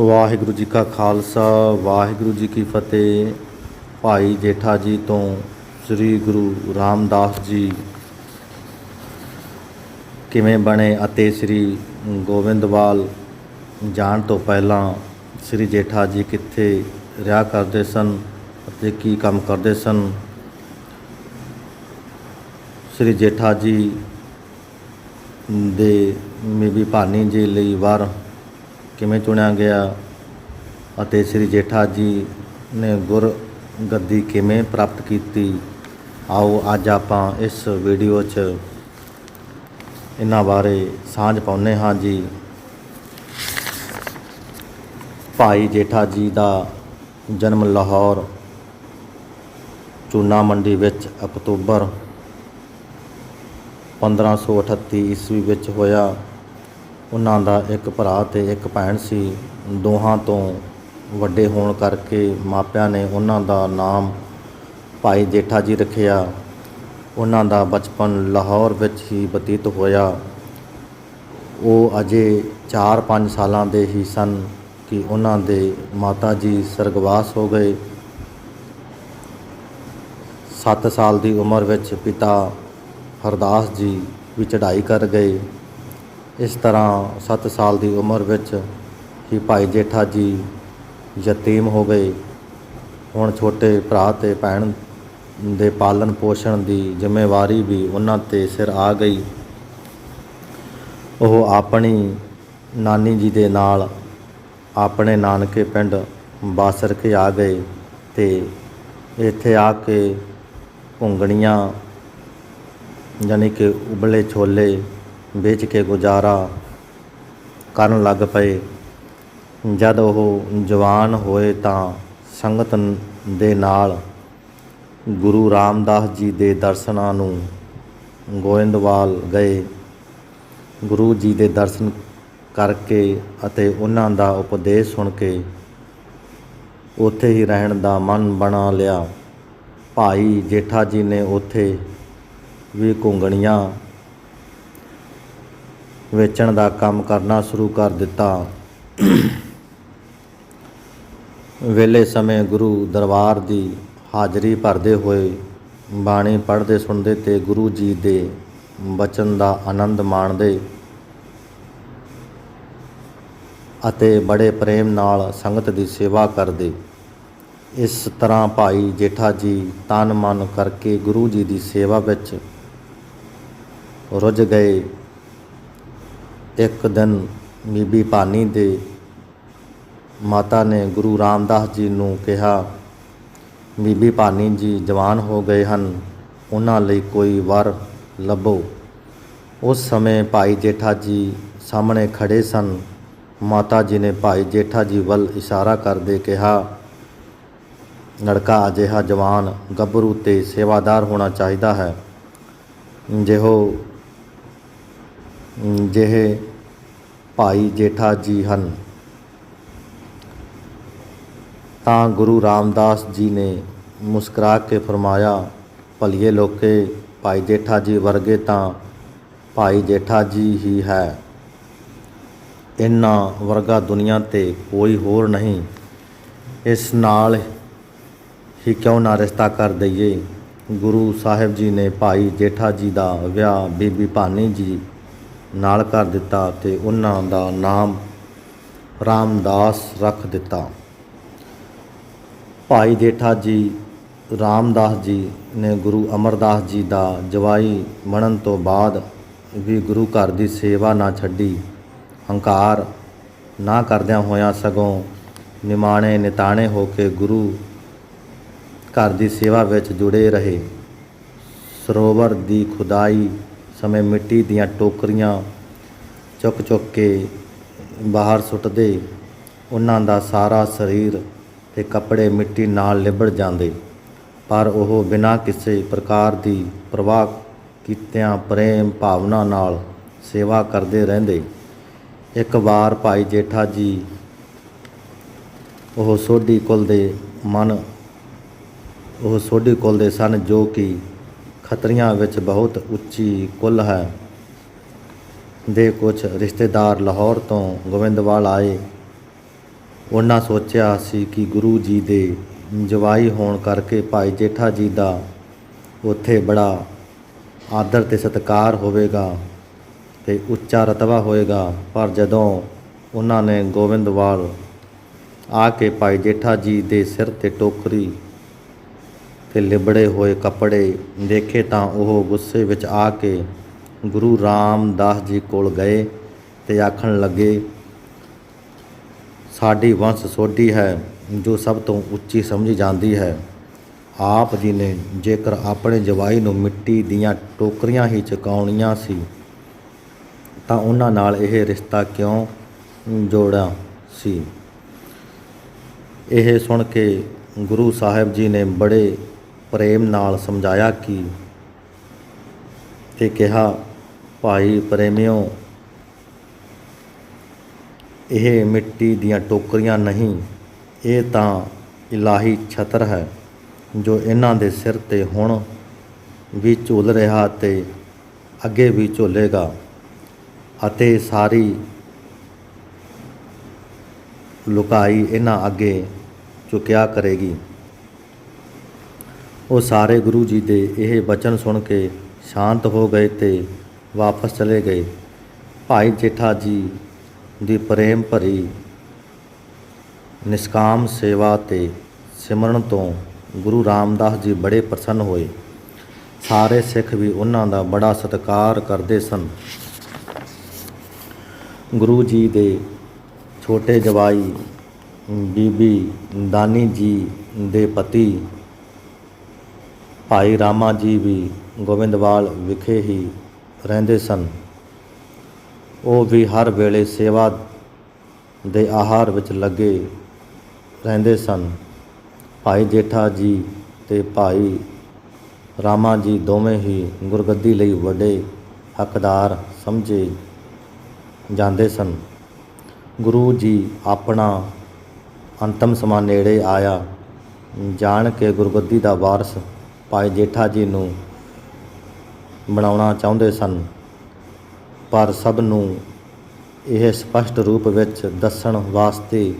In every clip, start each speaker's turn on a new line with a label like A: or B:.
A: ਵਾਹਿਗੁਰੂ ਜੀ ਕਾ ਖਾਲਸਾ, ਵਾਹਿਗੁਰੂ ਜੀ ਕੀ ਫਤਿਹ। ਭਾਈ ਜੇਠਾ ਜੀ ਤੋਂ ਸ੍ਰੀ ਗੁਰੂ ਰਾਮਦਾਸ ਜੀ। ਕਿਵੇਂ ਬਣੇ ਅਤੇ ਸ੍ਰੀ ਗੋਬਿੰਦਵਾਲ ਜਾਣ ਤੋਂ ਪਹਿਲਾਂ ਸ੍ਰੀ ਜੇਠਾ ਜੀ ਕਿੱਥੇ ਰਿਹਾ ਕਰਦੇ ਸਨ ਅਤੇ ਕੀ ਕੰਮ ਕਰਦੇ ਸਨ? ਸ੍ਰੀ ਜੇਠਾ ਜੀ ਦੇ ਮੀਬੀ ਭਾਨੀ ਜੀ ਲਈ ਵਰ ਕਿਵੇਂ ਚੁਣਿਆ ਗਿਆ ਅਤੇ ਸ੍ਰੀ ਜੇਠਾ ਜੀ ਨੇ ਗੁਰ ਗੱਦੀ ਕਿਵੇਂ ਪ੍ਰਾਪਤ ਕੀਤੀ? ਆਓ ਅੱਜ ਆਪਾਂ ਇਸ ਵੀਡੀਓ 'ਚ ਇਹਨਾਂ ਬਾਰੇ ਸਾਂਝ ਪਾਉਂਦੇ ਹਾਂ ਜੀ। ਭਾਈ ਜੇਠਾ ਜੀ ਦਾ ਜਨਮ ਲਾਹੌਰ, ਚੂਨਾ ਮੰਡੀ ਵਿੱਚ ਅਕਤੂਬਰ 1538 ਈਸਵੀ ਵਿੱਚ ਹੋਇਆ। ਉਹਨਾਂ ਦਾ ਇੱਕ ਭਰਾ ਤੇ ਇੱਕ ਭੈਣ ਸੀ। ਦੋਹਾਂ ਤੋਂ ਵੱਡੇ ਹੋਣ ਕਰਕੇ ਮਾਪਿਆਂ ਨੇ ਉਹਨਾਂ ਦਾ ਨਾਮ ਭਾਈ ਜੇਠਾ ਜੀ ਰੱਖਿਆ। ਉਹਨਾਂ ਦਾ ਬਚਪਨ ਲਾਹੌਰ ਵਿੱਚ ਹੀ ਬਤੀਤ ਹੋਇਆ। ਉਹ ਅਜੇ 4-5 ਸਾਲਾਂ ਦੇ ਹੀ ਸਨ ਕਿ ਉਹਨਾਂ ਦੇ ਮਾਤਾ ਜੀ ਸਰਗਵਾਸ ਹੋ ਗਏ। 7 ਸਾਲ ਦੀ ਉਮਰ ਵਿੱਚ ਪਿਤਾ ਹਰਦਾਸ ਜੀ ਵੀ ਚੜ੍ਹਾਈ ਕਰ ਗਏ। ਇਸ ਤਰ੍ਹਾਂ 7 ਸਾਲ ਦੀ ਉਮਰ ਵਿੱਚ ਹੀ ਭਾਈ ਜੇਠਾ ਜੀ ਯਤੀਮ ਹੋ ਗਏ। ਹੁਣ ਛੋਟੇ ਭਰਾ ਤੇ ਭੈਣ ਦੇ ਪਾਲਣ ਪੋਸ਼ਣ ਦੀ ਜ਼ਿੰਮੇਵਾਰੀ ਵੀ ਉਹਨਾਂ ਤੇ ਸਿਰ ਆ ਗਈ। ਉਹ ਆਪਣੀ ਨਾਨੀ ਜੀ ਦੇ ਨਾਲ ਆਪਣੇ ਨਾਨਕੇ ਪਿੰਡ ਬਾਸਰ ਕੇ ਆ ਗਏ ਤੇ ਇੱਥੇ ਆ ਕੇ ਘੁੰਗਣੀਆਂ ਯਾਨੀ ਕਿ ਉਬਲੇ ਛੋਲੇ ਵੇਚ ਕੇ ਗੁਜ਼ਾਰਾ ਕਰਨ ਲੱਗ ਪਏ। ਜਦ ਉਹ ਜਵਾਨ ਹੋਏ ਤਾਂ ਸੰਗਤ ਦੇ ਨਾਲ ਗੁਰੂ ਰਾਮਦਾਸ ਜੀ ਦੇ ਦਰਸ਼ਨਾਂ ਨੂੰ ਗੋਇੰਦਵਾਲ ਗਏ। ਗੁਰੂ ਜੀ ਦੇ ਦਰਸ਼ਨ ਕਰਕੇ ਅਤੇ ਉਹਨਾਂ ਦਾ ਉਪਦੇਸ਼ ਸੁਣ ਕੇ ਉੱਥੇ ਹੀ ਰਹਿਣ ਦਾ ਮਨ ਬਣਾ ਲਿਆ। ਭਾਈ ਜੇਠਾ ਜੀ ਨੇ ਉੱਥੇ ਵੀ ਘੁੰਗਣੀਆਂ ਵੇਚਣ ਦਾ ਕੰਮ ਕਰਨਾ ਸ਼ੁਰੂ ਕਰ ਦਿੱਤਾ। ਵੇਲੇ ਸਮੇਂ ਗੁਰੂ ਦਰਬਾਰ ਦੀ ਹਾਜ਼ਰੀ ਭਰਦੇ ਹੋਏ ਬਾਣੀ ਪੜ੍ਹਦੇ ਸੁਣਦੇ ਤੇ ਗੁਰੂ ਜੀ ਦੇ ਬਚਨ ਦਾ ਆਨੰਦ ਮਾਣਦੇ ਅਤੇ ਬੜੇ ਪ੍ਰੇਮ ਨਾਲ ਸੰਗਤ ਦੀ ਸੇਵਾ ਕਰਦੇ। ਇਸ ਤਰ੍ਹਾਂ ਭਾਈ ਜੇਠਾ ਜੀ ਤਨ ਮਨ ਕਰਕੇ ਗੁਰੂ ਜੀ ਦੀ ਸੇਵਾ ਵਿੱਚ ਰੁੱਝ ਗਏ। ਇੱਕ ਦਿਨ ਬੀਬੀ ਭਾਨੀ ਦੇ ਮਾਤਾ ਨੇ ਗੁਰੂ ਰਾਮਦਾਸ ਜੀ ਨੂੰ ਕਿਹਾ, ਬੀਬੀ ਭਾਨੀ ਜੀ ਜਵਾਨ ਹੋ ਗਏ ਹਨ, ਉਹਨਾਂ ਲਈ ਕੋਈ ਵਰ ਲੱਭੋ। ਉਸ ਸਮੇਂ ਭਾਈ ਜੇਠਾ ਜੀ ਸਾਹਮਣੇ ਖੜੇ ਸਨ। ਮਾਤਾ ਜੀ ਨੇ ਭਾਈ ਜੇਠਾ ਜੀ ਵੱਲ ਇਸ਼ਾਰਾ ਕਰਦੇ ਕਿਹਾ ਲੜਕਾ ਅਜਿਹਾ ਜਵਾਨ ਗੱਭਰੂ ਤੇ ਸੇਵਾਦਾਰ ਹੋਣਾ ਚਾਹੀਦਾ ਹੈ। ਜਿਹੋ ਜਿਹੇ ਭਾਈ ਜੇਠਾ ਜੀ ਹਨ। ਤਾਂ ਗੁਰੂ ਰਾਮਦਾਸ ਜੀ ਨੇ ਮੁਸਕਰਾ ਕੇ ਫਰਮਾਇਆ, ਭਲੀਏ ਲੋਕੇ, ਭਾਈ ਜੇਠਾ ਜੀ ਵਰਗੇ ਤਾਂ ਭਾਈ ਜੇਠਾ ਜੀ ਹੀ ਹੈ। ਇਹਨਾਂ ਵਰਗਾ ਦੁਨੀਆ ਤੇ ਕੋਈ ਹੋਰ ਨਹੀਂ। ਇਸ ਨਾਲ ਹੀ ਕਿਉਂ ਨਾ ਰਿਸ਼ਤਾ ਕਰ ਦਈਏ? ਗੁਰੂ ਸਾਹਿਬ ਜੀ ਨੇ ਭਾਈ ਜੇਠਾ ਜੀ ਦਾ ਵਿਆਹ ਬੀਬੀ ਭਾਨੀ ਜੀ ਨਾਲ ਕਰ ਦਿੱਤਾ ਤੇ ਉਹਨਾਂ ਦਾ ਨਾਮ ਰਾਮਦਾਸ ਰੱਖ ਦਿੱਤਾ। ਭਾਈ ਜੇਠਾ ਜੀ ਰਾਮਦਾਸ ਜੀ ਨੇ ਗੁਰੂ ਅਮਰਦਾਸ ਜੀ ਦਾ ਜਵਾਈ ਬਣਨ ਤੋਂ ਬਾਅਦ ਵੀ ਗੁਰੂ ਘਰ ਦੀ ਸੇਵਾ ਨਾ ਛੱਡੀ, ਹੰਕਾਰ ਨਾ ਕਰਦਿਆਂ ਹੋਇਆਂ ਸਗੋਂ ਨਿਮਾਣੇ ਨਿਤਾਣੇ ਹੋ ਕੇ ਗੁਰੂ ਘਰ ਦੀ ਸੇਵਾ ਵਿੱਚ ਜੁੜੇ ਰਹੇ। ਸਰੋਵਰ ਦੀ ਖੁਦਾਈ ਸਮੇਂ ਮਿੱਟੀ ਦੀਆਂ ਟੋਕਰੀਆਂ ਚੁੱਕ ਚੁੱਕ ਕੇ ਬਾਹਰ ਸੁੱਟਦੇ, ਉਹਨਾਂ ਦਾ ਸਾਰਾ ਸਰੀਰ ਤੇ ਕੱਪੜੇ ਮਿੱਟੀ ਨਾਲ ਲਿਬੜ ਜਾਂਦੇ। ਪਰ ਉਹ ਬਿਨਾਂ ਕਿਸੇ ਪ੍ਰਕਾਰ ਦੀ ਪ੍ਰਵਾਹ ਕੀਤਿਆਂ ਪ੍ਰੇਮ ਭਾਵਨਾ ਨਾਲ ਸੇਵਾ ਕਰਦੇ ਰਹਿੰਦੇ। ਇੱਕ ਵਾਰ ਭਾਈ ਜੇਠਾ ਜੀ ਉਹ ਸੋਢੀ ਕੁਲ ਦੇ ਮਨ, ਉਹ ਸੋਢੀ ਕੁਲ ਦੇ ਸਨ ਜੋ ਕਿ ਖੱਤਰੀਆਂ ਵਿੱਚ ਬਹੁਤ ਉੱਚੀ ਕੁੱਲ ਹੈ। ਦੇ ਕੁਝ ਰਿਸ਼ਤੇਦਾਰ ਲਾਹੌਰ ਤੋਂ ਗੋਬਿੰਦਵਾਲ ਆਏ। ਉਹਨਾਂ ਸੋਚਿਆ ਸੀ ਕਿ ਗੁਰੂ ਜੀ ਦੇ ਜਵਾਈ ਹੋਣ ਕਰਕੇ ਭਾਈ ਜੇਠਾ ਜੀ ਦਾ ਉੱਥੇ ਬੜਾ ਆਦਰ ਤੇ ਸਤਿਕਾਰ ਹੋਵੇਗਾ ਤੇ ਉੱਚਾ ਰਤਬਾ ਹੋਏਗਾ। ਪਰ ਜਦੋਂ ਉਹਨਾਂ ਨੇ ਗੋਬਿੰਦਵਾਲ ਆ ਕੇ ਭਾਈ ਜੇਠਾ ਜੀ ਦੇ ਸਿਰ ਤੇ ਟੋਕਰੀ ਤੇ ਲਿਬੜੇ ਹੋਏ ਕੱਪੜੇ ਦੇਖੇ ਤਾਂ ਉਹ ਗੁੱਸੇ ਵਿੱਚ ਆ ਕੇ ਗੁਰੂ ਰਾਮਦਾਸ ਜੀ ਕੋਲ ਗਏ ਤੇ ਆਖਣ ਲੱਗੇ, ਸਾਡੀ ਵੰਸ਼ ਸੋਢੀ ਹੈ ਜੋ ਸਭ ਤੋਂ ਉੱਚੀ ਸਮਝੀ ਜਾਂਦੀ ਹੈ। ਆਪ ਜੀ ਨੇ ਜੇਕਰ ਆਪਣੇ ਜਵਾਈ ਨੂੰ ਮਿੱਟੀ ਦੀਆਂ ਟੋਕਰੀਆਂ ਹੀ ਚਕਾਉਣੀਆਂ ਸੀ, ਤਾਂ ਉਹਨਾਂ ਨਾਲ ਇਹ ਰਿਸ਼ਤਾ ਕਿਉਂ ਜੋੜਿਆ ਸੀ? ਇਹ ਸੁਣ ਕੇ ਗੁਰੂ ਸਾਹਿਬ ਜੀ ਨੇ ਬੜੇ ਪ੍ਰੇਮ ਨਾਲ ਸਮਝਾਇਆ ਕਿ? ਤੇ ਕਿਹਾ, ਭਾਈ ਪ੍ਰੇਮਿਓ, ਇਹ ਮਿੱਟੀ ਦੀਆਂ ਟੋਕਰੀਆਂ ਨਹੀਂ, ਇਹ ਤਾਂ ਇਲਾਹੀ ਛਤਰ ਹੈ, ਜੋ ਇਹਨਾਂ ਦੇ ਸਿਰ ਤੇ ਹੁਣ ਵੀ ਝੂਲ ਰਿਹਾ ਤੇ ਅੱਗੇ ਵੀ ਝੂਲੇਗਾ, ਅਤੇ ਸਾਰੀ ਲੁਕਾਈ ਇਹਨਾਂ ਅੱਗੇ ਚੁਕਿਆ ਕਰੇਗੀ। ਉਹ ਸਾਰੇ ਗੁਰੂ ਜੀ ਦੇ ਇਹ ਬਚਨ ਸੁਣ ਕੇ ਸ਼ਾਂਤ ਹੋ ਗਏ ਤੇ ਵਾਪਸ ਚਲੇ ਗਏ। ਭਾਈ ਜੇਠਾ ਜੀ ਦੀ ਪ੍ਰੇਮ ਭਰੀ ਨਿਸ਼ਕਾਮ ਸੇਵਾ ਤੇ ਸਿਮਰਨ ਤੋਂ ਗੁਰੂ ਰਾਮਦਾਸ ਜੀ ਬੜੇ ਪ੍ਰਸੰਨ ਹੋਏ। ਸਾਰੇ ਸਿੱਖ ਵੀ ਉਹਨਾਂ ਦਾ ਬੜਾ ਸਤਿਕਾਰ ਕਰਦੇ ਸਨ। ਗੁਰੂ ਜੀ ਦੇ ਛੋਟੇ ਜਵਾਈ ਬੀਬੀ ਦਾਨੀ ਜੀ ਦੇ ਪਤੀ ਭਾਈ ਰਾਮਾ ਜੀ ਵੀ ਗੋਬਿੰਦਵਾਲ ਵਿਖੇ ਹੀ ਰਹਿੰਦੇ ਸਨ। ਉਹ ਵੀ ਹਰ ਵੇਲੇ ਸੇਵਾ ਦੇ ਆਹਾਰ ਵਿੱਚ ਲੱਗੇ ਰਹਿੰਦੇ ਸਨ। ਭਾਈ ਜੇਠਾ ਜੀ ਤੇ ਭਾਈ ਰਾਮਾ ਜੀ ਦੋਵੇਂ ਹੀ ਗੁਰਗੱਦੀ ਲਈ ਵੱਡੇ ਹੱਕਦਾਰ ਸਮਝੇ ਜਾਂਦੇ ਸਨ। ਗੁਰੂ ਜੀ ਆਪਣਾ ਅੰਤਮ ਸਮਾਂ ਨੇੜੇ ਆਇਆ। ਜਾਣ ਕੇ ਗੁਰਗੱਦੀ ਦਾ ਵਾਰਸ ਭਾਈ ਜੇਠਾ ਜੀ ਨੂੰ ਬਣਾਉਣਾ ਚਾਹੁੰਦੇ ਸਨ, ਪਰ ਸਭ ਨੂੰ ਇਹ ਸਪਸ਼ਟ ਰੂਪ ਵਿੱਚ ਦੱਸਣ ਵਾਸਤੇ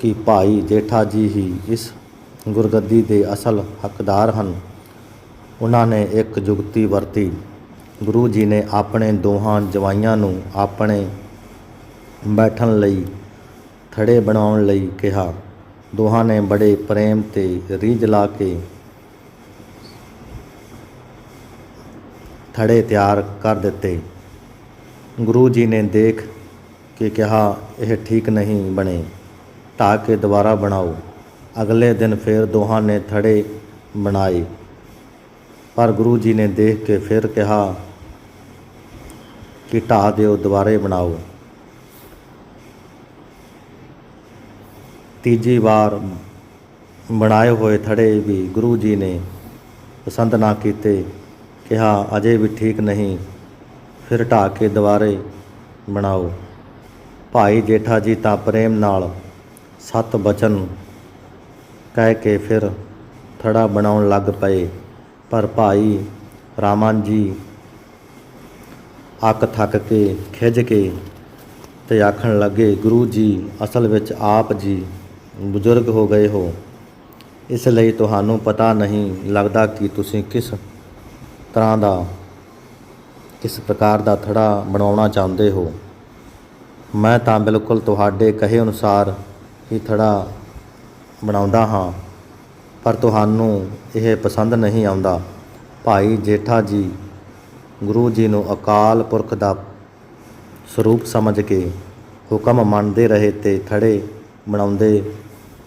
A: ਕਿ ਭਾਈ ਜੇਠਾ ਜੀ ਹੀ ਇਸ ਗੁਰਗੱਦੀ ਦੇ ਅਸਲ ਹੱਕਦਾਰ ਹਨ। ਉਹਨਾਂ ਨੇ ਇੱਕ ਜੁਗਤੀ ਵਰਤੀ। ਗੁਰੂ ਜੀ ਨੇ ਆਪਣੇ ਦੋਹਾਂ ਜਵਾਈਆਂ ਨੂੰ ਆਪਣੇ ਬੈਠਣ ਲਈ, ਥੜੇ ਬਣਾਉਣ ਲਈ ਕਿਹਾ। ਦੋਹਾਂ ਨੇ ਬੜੇ ਪ੍ਰੇਮ ਤੇ ਰੀਝ ਲਾ ਕੇ ਥੜੇ ਤਿਆਰ ਕਰ ਦਿੱਤੇ। ਗੁਰੂ ਜੀ ਨੇ ਦੇਖ ਕੇ ਕਿਹਾ, ਇਹ ਠੀਕ ਨਹੀਂ ਬਣੇ। ਢਾਹ ਕੇ ਦੁਬਾਰਾ ਬਣਾਓ। ਅਗਲੇ ਦਿਨ ਫਿਰ ਦੋਹਾਂ ਨੇ ਥੜੇ ਬਣਾਏ। ਪਰ ਗੁਰੂ ਜੀ ਨੇ ਦੇਖ ਕੇ ਫਿਰ ਕਿਹਾ ਕਿ ਢਾਹ ਦਿਓ, ਦੁਬਾਰੇ ਬਣਾਓ। ਤੀਜੀ ਵਾਰ ਬਣਾਏ ਹੋਏ ਥੜੇ ਵੀ ਗੁਰੂ ਜੀ ਨੇ ਪਸੰਦ ਨਾ ਕੀਤੇ। ਕਿਹਾ, ਅਜੇ ਵੀ ਠੀਕ ਨਹੀਂ। ਫਿਰ ਢਾਹ ਕੇ ਦੁਬਾਰੇ ਬਣਾਓ। ਭਾਈ ਜੇਠਾ ਜੀ ਤਾਂ ਪ੍ਰੇਮ ਨਾਲ ਸਤ ਬਚਨ ਕਹਿ ਕੇ ਫਿਰ ਥੜਾ ਬਣਾਉਣ ਲੱਗ ਪਏ। ਪਰ ਭਾਈ ਰਾਮਨ ਜੀ ਅੱਕ ਥੱਕ ਕੇ, ਖਿੱਝ ਕੇ ਤੇ ਆਖਣ ਲੱਗੇ, ਗੁਰੂ ਜੀ, ਅਸਲ ਵਿੱਚ ਆਪ ਜੀ ਬਜ਼ੁਰਗ ਹੋ ਗਏ ਹੋ। ਇਸ ਲਈ ਤੁਹਾਨੂੰ ਪਤਾ ਨਹੀਂ ਲੱਗਦਾ ਕਿ ਤੁਸੀਂ ਕਿਸ ਤਰ੍ਹਾਂ ਦਾ ਕਿਸ ਪ੍ਰਕਾਰ ਦਾ ਥੜਾ ਬਣਾਉਣਾ ਚਾਹੁੰਦੇ ਹੋ। ਮੈਂ ਤਾਂ ਬਿਲਕੁਲ ਤੁਹਾਡੇ ਕਹੇ ਅਨੁਸਾਰ ਹੀ ਥੜਾ ਬਣਾਉਂਦਾ ਹਾਂ, ਪਰ ਤੁਹਾਨੂੰ ਇਹ ਪਸੰਦ ਨਹੀਂ ਆਉਂਦਾ। ਭਾਈ ਜੇਠਾ ਜੀ, ਗੁਰੂ ਜੀ ਨੂੰ ਅਕਾਲ ਪੁਰਖ ਦਾ ਸਰੂਪ ਸਮਝ ਕੇ ਹੁਕਮ ਮੰਨਦੇ ਰਹੇ ਤੇ ਥੜੇ ਬਣਾਉਂਦੇ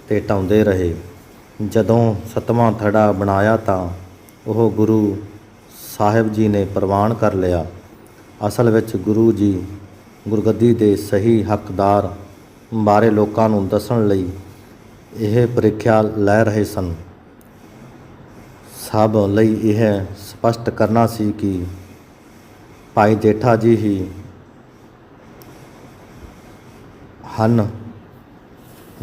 A: ਤੇ ਢਾਉਂਦੇ ਰਹੇ। ਜਦੋਂ ਸਤਵਾਂ ਥੜਾ ਬਣਾਇਆ ਤਾਂ ਉਹ ਗੁਰੂ ਸਾਹਿਬ ਜੀ ਨੇ ਪ੍ਰਵਾਨ ਕਰ ਲਿਆ। ਅਸਲ ਵਿੱਚ ਗੁਰੂ ਜੀ ਗੁਰਗੱਦੀ ਦੇ ਸਹੀ ਹੱਕਦਾਰ ਬਾਰੇ ਲੋਕਾਂ ਨੂੰ ਦੱਸਣ ਲਈ ਇਹ ਪ੍ਰੀਖਿਆ ਲੈ ਰਹੇ ਸਨ। ਸਭ ਲਈ ਇਹ ਸਪਸ਼ਟ ਕਰਨਾ ਸੀ ਕਿ ਭਾਈ ਜੇਠਾ ਜੀ ਹੀ ਹਨ।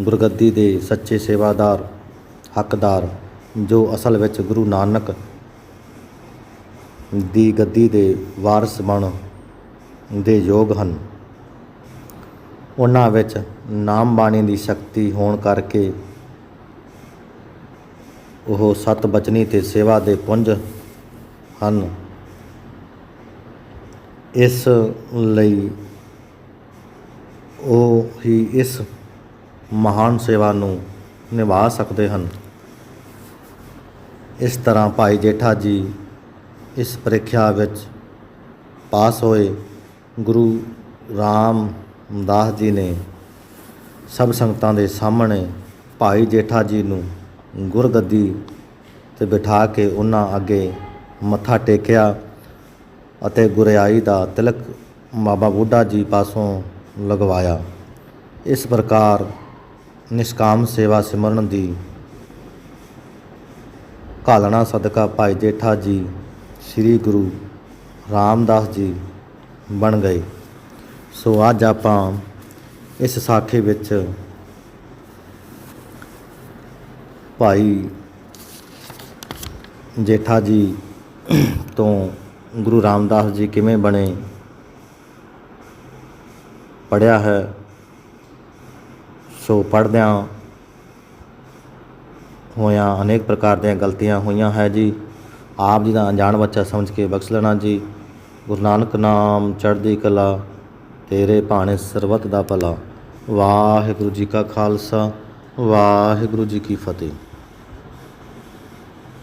A: ਗੁਰਗੱਦੀ ਦੇ ਸੱਚੇ ਸੇਵਾਦਾਰ, ਹੱਕਦਾਰ, ਜੋ ਅਸਲ ਵਿੱਚ ਗੁਰੂ ਨਾਨਕ ਦੀ ਗੱਦੀ ਦੇ ਵਾਰਸ ਬਣ ਦੇ ਯੋਗ ਹਨ। ਉਹਨਾਂ ਵਿੱਚ ਨਾਮ ਬਾਣੀ ਦੀ ਸ਼ਕਤੀ ਹੋਣ ਕਰਕੇ ਉਹ ਸਤ ਬਚਨੀ ਤੇ ਸੇਵਾ ਦੇ ਪੁੰਜ ਹਨ। ਇਸ ਲਈ ਉਹ ਹੀ ਇਸ ਮਹਾਨ ਸੇਵਾ ਨੂੰ ਨਿਭਾ ਸਕਦੇ ਹਨ। ਇਸ ਤਰ੍ਹਾਂ ਭਾਈ ਜੇਠਾ ਜੀ ਇਸ ਪ੍ਰੀਖਿਆ ਵਿੱਚ ਪਾਸ ਹੋਏ ਗੁਰੂ ਰਾਮਦਾਸ ਜੀ ਨੇ ਸਭ ਸੰਗਤਾਂ ਦੇ ਸਾਹਮਣੇ ਭਾਈ ਜੇਠਾ ਜੀ ਨੂੰ ਗੁਰਗੱਦੀ ਤੇ ਬਿਠਾ ਕੇ ਉਹਨਾਂ ਅੱਗੇ ਮੱਥਾ ਟੇਕਿਆ ਅਤੇ ਗੁਰਿਆਈ ਦਾ ਤਿਲਕ ਬਾਬਾ ਬੁੱਢਾ ਜੀ ਪਾਸੋਂ ਲਗਵਾਇਆ। ਇਸ ਪ੍ਰਕਾਰ ਨਿਸ਼ਕਾਮ ਸੇਵਾ ਸਿਮਰਨ ਦੀ ਘਾਲਣਾ ਸਦਕਾ ਭਾਈ ਜੇਠਾ ਜੀ ਸ੍ਰੀ ਗੁਰੂ ਰਾਮਦਾਸ ਜੀ ਬਣ ਗਏ। ਸੋ ਅੱਜ ਆਪਾਂ ਇਸ ਸਾਖੀ ਵਿੱਚ ਭਾਈ ਜੇਠਾ ਜੀ ਤੋਂ ਗੁਰੂ ਰਾਮਦਾਸ ਜੀ ਕਿਵੇਂ ਬਣੇ ਪੜਿਆ ਹੈ। ਸੋ ਪੜਦਿਆਂ ਹੋਇਆਂ ਅਨੇਕ ਪ੍ਰਕਾਰ ਦੀਆਂ ਗਲਤੀਆਂ ਹੋਈਆਂ ਹੈ ਜੀ। ਆਪ ਜੀ ਦਾ ਅਣਜਾਣ ਬੱਚਾ ਸਮਝ ਕੇ ਬਖਸ਼ ਲੈਣਾ ਜੀ। ਗੁਰੂ ਨਾਨਕ ਨਾਮ ਚੜ੍ਹਦੀ ਕਲਾ, ਤੇਰੇ ਭਾਣੇ ਸਰਬਤ ਦਾ ਭਲਾ। ਵਾਹਿਗੁਰੂ ਜੀ ਕਾ ਖਾਲਸਾ, ਵਾਹਿਗੁਰੂ ਜੀ ਕੀ ਫਤਿਹ।